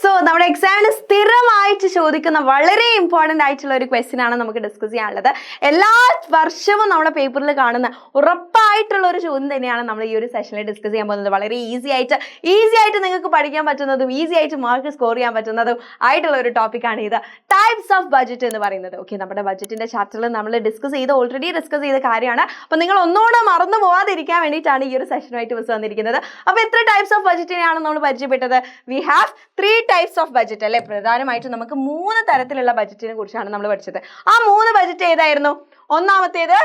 So നമ്മുടെ എക്സാമിന് സ്ഥിരമായിട്ട് ചോദിക്കുന്ന വളരെ ഇമ്പോർട്ടന്റ് ആയിട്ടുള്ള ഒരു ക്വസ്റ്റ്യൻ ആണ് നമുക്ക് ഡിസ്കസ് ചെയ്യാനുള്ളത്. എല്ലാ വർഷവും നമ്മുടെ പേപ്പറിൽ കാണുന്ന ഉറപ്പായിട്ടുള്ള ഒരു ചോദ്യം തന്നെയാണ് നമ്മൾ ഈ ഒരു സെഷനിൽ ഡിസ്കസ് ചെയ്യാൻ പോകുന്നത്. വളരെ ഈസി ആയിട്ട് ഈസി ആയിട്ട് നിങ്ങൾക്ക് പഠിക്കാൻ പറ്റുന്നതും ഈസി ആയിട്ട് മാർക്ക് സ്കോർ ചെയ്യാൻ പറ്റുന്നതും ആയിട്ടുള്ള ഒരു ടോപ്പിക്കാണ് ഇത്. ടൈപ്സ് ഓഫ് ബഡ്ജറ്റ് എന്ന് പറയുന്നത്. ഓക്കെ നമ്മുടെ ബഡ്ജറ്റിന്റെ ചാപ്റ്ററിൽ നമ്മൾ ഡിസ്കസ് ചെയ്ത് ഓൾറെഡി ഡിസ്കസ് ചെയ്ത കാര്യമാണ്. അപ്പോൾ നിങ്ങൾ ഒന്നുകൂടെ മറന്നു പോകാതിരിക്കാൻ വേണ്ടിയിട്ടാണ് ഈ ഒരു സെഷനുമായിട്ട് മിസ് വന്നിരിക്കുന്നത്. അപ്പോൾ എത്ര ടൈപ്സ് ഓഫ് ബഡ്ജറ്റിനെയാണ് നമ്മൾ പരിചയപ്പെട്ടത്? We have three types of budget അല്ലെ? പ്രധാനമായിട്ടും നമുക്ക് മൂന്ന് തരത്തിലുള്ള ബജറ്റിനെ കുറിച്ചാണ് നമ്മൾ പഠിച്ചത്. ആ മൂന്ന് ബജറ്റ് ഏതായിരുന്നു? ഒന്നാമത്തേത്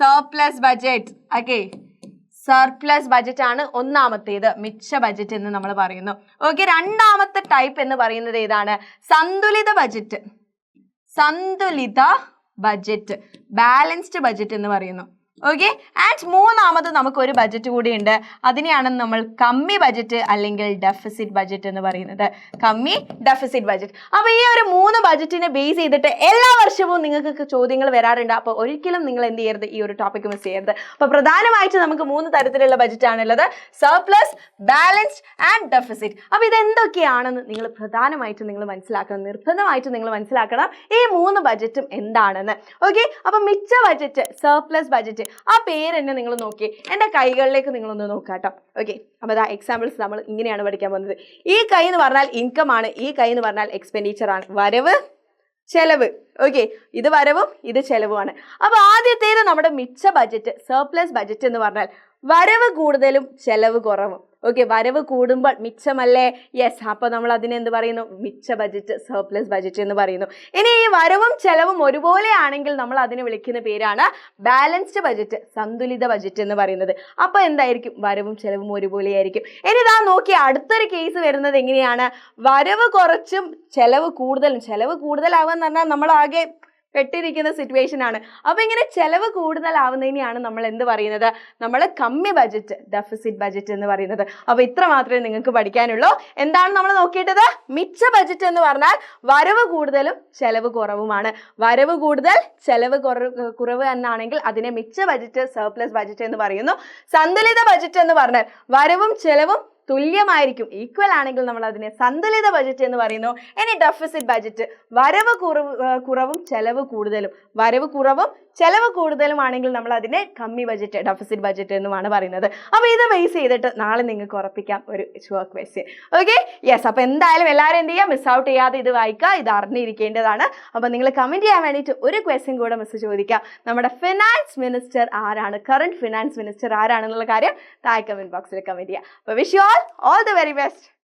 surplus budget okay surplus budget ആണ് ഒന്നാമത്തേത്. മിച്ച ബജറ്റ് എന്ന് നമ്മൾ പറയുന്നു. ഓക്കെ രണ്ടാമത്തെ ടൈപ്പ് എന്ന് പറയുന്നത് ഏതാണ്? സന്തുലിത ബജറ്റ് സന്തുലിത ബജറ്റ് ബാലൻസ്ഡ് ബജറ്റ് എന്ന് പറയുന്നു. ഓക്കെ ആൻഡ് മൂന്നാമത് നമുക്ക് ഒരു ബഡ്ജറ്റ് കൂടിയുണ്ട്. അതിനെയാണ് നമ്മൾ കമ്മി ബജറ്റ് അല്ലെങ്കിൽ ഡെഫിസിറ്റ് ബജറ്റ് എന്ന് പറയുന്നത്. കമ്മി ഡെഫിസിറ്റ് ബജറ്റ് അപ്പോൾ ഈ ഒരു മൂന്ന് ബജറ്റിനെ ബേസ് ചെയ്തിട്ട് എല്ലാ വർഷവും നിങ്ങൾക്ക് ചോദ്യങ്ങൾ വരാറുണ്ട്. അപ്പോൾ ഒരിക്കലും നിങ്ങൾ എന്ത് ചെയ്യരുത്? ഈ ഒരു ടോപ്പിക്ക് മിസ് ചെയ്യരുത്. അപ്പോൾ പ്രധാനമായിട്ട് നമുക്ക് മൂന്ന് തരത്തിലുള്ള ബഡ്ജറ്റ് ആണുള്ളത്. സർപ്ലസ് ബാലൻസ്ഡ് ആൻഡ് ഡെഫിസിറ്റ് അപ്പോൾ ഇതെന്തൊക്കെയാണെന്ന് നിങ്ങൾ പ്രധാനമായിട്ടും നിങ്ങൾ മനസ്സിലാക്കണം. നിർബന്ധമായിട്ട് നിങ്ങൾ മനസ്സിലാക്കണം ഈ മൂന്ന് ബജറ്റും എന്താണെന്ന്. ഓക്കെ അപ്പോൾ മിച്ച ബജറ്റ് സർപ്ലസ് ആ പേര് തന്നെ നിങ്ങൾ നോക്കി എന്റെ കൈകളിലേക്ക് നിങ്ങളൊന്ന് നോക്കുക കേട്ടോ ഓക്കെ അപ്പോൾ അതാ എക്സാമ്പിൾസ് നമ്മൾ ഇങ്ങനെയാണ് പഠിക്കാൻ പോകുന്നത്. ഈ കൈ എന്ന് പറഞ്ഞാൽ ഇൻകം ആണ് ഈ കൈ എന്ന് പറഞ്ഞാൽ എക്സ്പെൻഡിച്ചർ ആണ്. വരവ് ചെലവ്. ഓക്കെ ഇത് വരവും ഇത് ചെലവുമാണ് അപ്പോൾ ആദ്യത്തേത് നമ്മുടെ മിച്ച ബജറ്റ് സർപ്ലസ് ബജറ്റ് എന്ന് പറഞ്ഞാൽ വരവ് കൂടുതലും ചെലവ് കുറവും. ഓക്കെ വരവ് കൂടുമ്പോൾ മിച്ചമല്ലേ? യെസ് അപ്പോൾ നമ്മൾ അതിനെ എന്ത് പറയുന്നു? മിച്ച ബജറ്റ് സർപ്ലസ് ബജറ്റ് എന്ന് പറയുന്നു. ഇനി ഈ വരവും ചെലവും ഒരുപോലെ ആണെങ്കിൽ നമ്മൾ അതിന് വിളിക്കുന്ന പേരാണ് ബാലൻസ്ഡ് ബജറ്റ് സന്തുലിത ബജറ്റ് എന്ന് പറയുന്നത്. അപ്പോൾ എന്തായിരിക്കും? വരവും ചെലവും ഒരുപോലെ ആയിരിക്കും. ഇനി ഇതാ നോക്കി അടുത്തൊരു കേസ് വരുന്നത് എങ്ങനെയാണ്? വരവ് കുറച്ചും ചെലവ് കൂടുതലും. ചെലവ് കൂടുതലാവാന്ന് പറഞ്ഞാൽ നമ്മൾ പെട്ടിരിക്കുന്ന സിറ്റുവേഷൻ ആണ്. അപ്പോൾ ഇങ്ങനെ ചെലവ് കൂടുതലാവുന്നതിനെയാണ് നമ്മൾ എന്ത് പറയുന്നത്? നമ്മൾ കമ്മി ബജറ്റ് ഡെഫിസിറ്റ് ബജറ്റ് എന്ന് പറയുന്നത്. അപ്പോൾ ഇത്ര മാത്രമേ നിങ്ങൾക്ക് പഠിക്കാനുള്ളൂ. എന്താണ് നമ്മൾ നോക്കിയിട്ടത്? മിച്ച ബജറ്റ് എന്ന് പറഞ്ഞാൽ വരവ് കൂടുതലും ചെലവ് കുറവുമാണ്. വരവ് കൂടുതൽ ചെലവ് കുറവ് എന്നാണെങ്കിൽ അതിനെ മിച്ച ബജറ്റ് സർപ്ലസ് ബജറ്റ് എന്ന് പറയുന്നു. സന്തുലിത ബജറ്റ് എന്ന് പറഞ്ഞാൽ വരവും ചെലവും തുല്യമായിരിക്കും. ഈക്വൽ ആണെങ്കിൽ നമ്മൾ അതിനെ സന്തുലിത ബജറ്റ് എന്ന് പറയുന്നു. ഇനി ഡെഫിസിറ്റ് ബജറ്റ് വരവ് കുറവ് കുറവും ചെലവ് കൂടുതലും. വരവ് കുറവും ചെലവ് കൂടുതലും ആണെങ്കിൽ നമ്മൾ അതിനെ കമ്മി ബജറ്റ് ഡെഫിസിറ്റ് ബജറ്റ് എന്നുമാണ് പറയുന്നത്. അപ്പോൾ ഇത് ബേസ് ചെയ്തിട്ട് നാളെ നിങ്ങൾക്ക് ഉറപ്പിക്കാം ഒരു ഷുവർ ക്വസ്റ്റ്യൻ ഓക്കെ യെസ് അപ്പോൾ എന്തായാലും എല്ലാവരും എന്ത് ചെയ്യുക മിസ് ഔട്ട് ചെയ്യാതെ ഇത് വായിക്കുക ഇത് അറിഞ്ഞിരിക്കേണ്ടതാണ്. അപ്പോൾ നിങ്ങൾ കമന്റ് ചെയ്യാൻ വേണ്ടിയിട്ട് ഒരു ക്വസ്റ്റ്യൻ കൂടെ മിസ് ചോദിക്കാം. നമ്മുടെ ഫിനാൻസ് മിനിസ്റ്റർ ആരാണ്? കറണ്ട് ഫിനാൻസ് മിനിസ്റ്റർ ആരാണെന്നുള്ള കാര്യം താഴെ കമന്റ് ബോക്സിൽ കമന്റ് ചെയ്യുക അപ്പോൾ wish you all all the very best